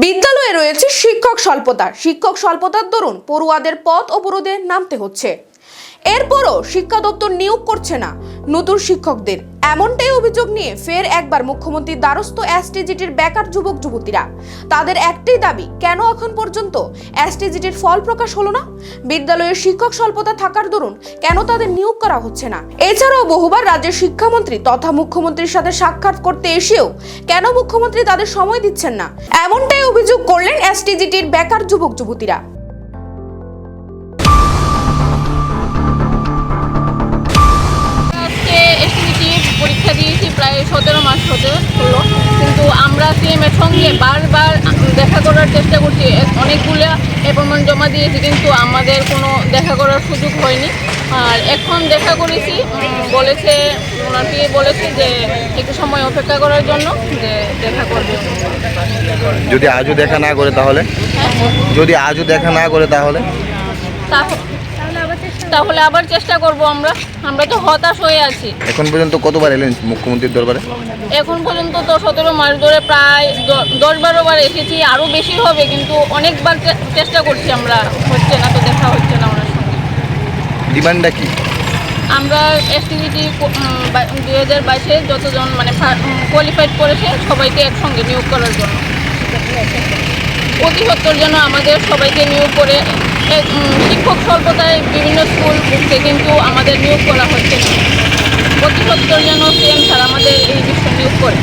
বিদ্যালয়ে রয়েছে শিক্ষক স্বল্পতা শিক্ষক স্বল্পতার দরুন পড়ুয়াদের পথ অবরোধে নামতে হচ্ছে। এরপরও শিক্ষা দপ্তর নিয়োগ করছে না। নতুন শিক্ষকদের। এমনটাই অভিযোগ নিয়ে ফের একবার মুখ্যমন্ত্রীর দ্বারস্থ এসটিজিটির বেকার যুবক যুবতীরা। তাদের একটাই দাবি, কেন এখন পর্যন্ত এসটিজিটির ফল প্রকাশ হলো না? বিদ্যালয়ের শিক্ষক স্বল্পতা থাকার দরুন কেন তাদের নিয়োগ করা হচ্ছে না? এছাড়াও বহুবার রাজ্যের শিক্ষামন্ত্রী তথা মুখ্যমন্ত্রীর সাথে সাক্ষাৎ করতে এসেও কেন মুখ্যমন্ত্রী তাদের সময় দিচ্ছেন না? এমনটাই অভিযোগ করলেন এসটিজিটির বেকার যুবক যুবতীরা। সতেরো মাস হতে হলো। কিন্তু আমরা সিএমের সঙ্গে বারবার দেখা করার চেষ্টা করছি। অনেকগুলো অ্যাপয়েন্টমেন্ট জমা দিয়েছি কিন্তু আমাদের কোনো দেখা করার সুযোগ হয়নি। আর এখন দেখা করেছি বলেছে ওনাকে বলেছে যে একটু সময় অপেক্ষা করার জন্য যে দেখা করবে। যদি আজও দেখা না করে তাহলে? হ্যাঁ। যদি আজও দেখা না করে তাহলে? তাহ- তাহলে আবার চেষ্টা করব আমরা। আমরা তো হতাশ হয়ে আছি। এখন পর্যন্ত কতবার এলেন মুখ্যমন্ত্রীর দরবারে? এখন পর্যন্ত তো সতেরো মাস ধরে প্রায় দশ বারো বার এসেছি আরও বেশি হবে কিন্তু অনেকবার চেষ্টা করছি আমরা। হচ্ছে না তো দেখা হচ্ছে না ওনার সঙ্গে। ডিমান্ডটা কি? আমরা এসটিভিটি দুই হাজার বাইশে যতজন মানে কোয়ালিফাইড করেছে সবাইকে একসঙ্গে নিয়োগ করার জন্য। অতি সত্তর যেন আমাদের সবাইকে নিয়োগ করে। শিক্ষক স্বল্পতায় বিভিন্ন স্কুল বুকতে কিন্তু আমাদের নিয়োগ করা হচ্ছে না অতি সত্তর যেন সিএম স্যার আমাদের এই বিষয়ে নিয়োগ করে।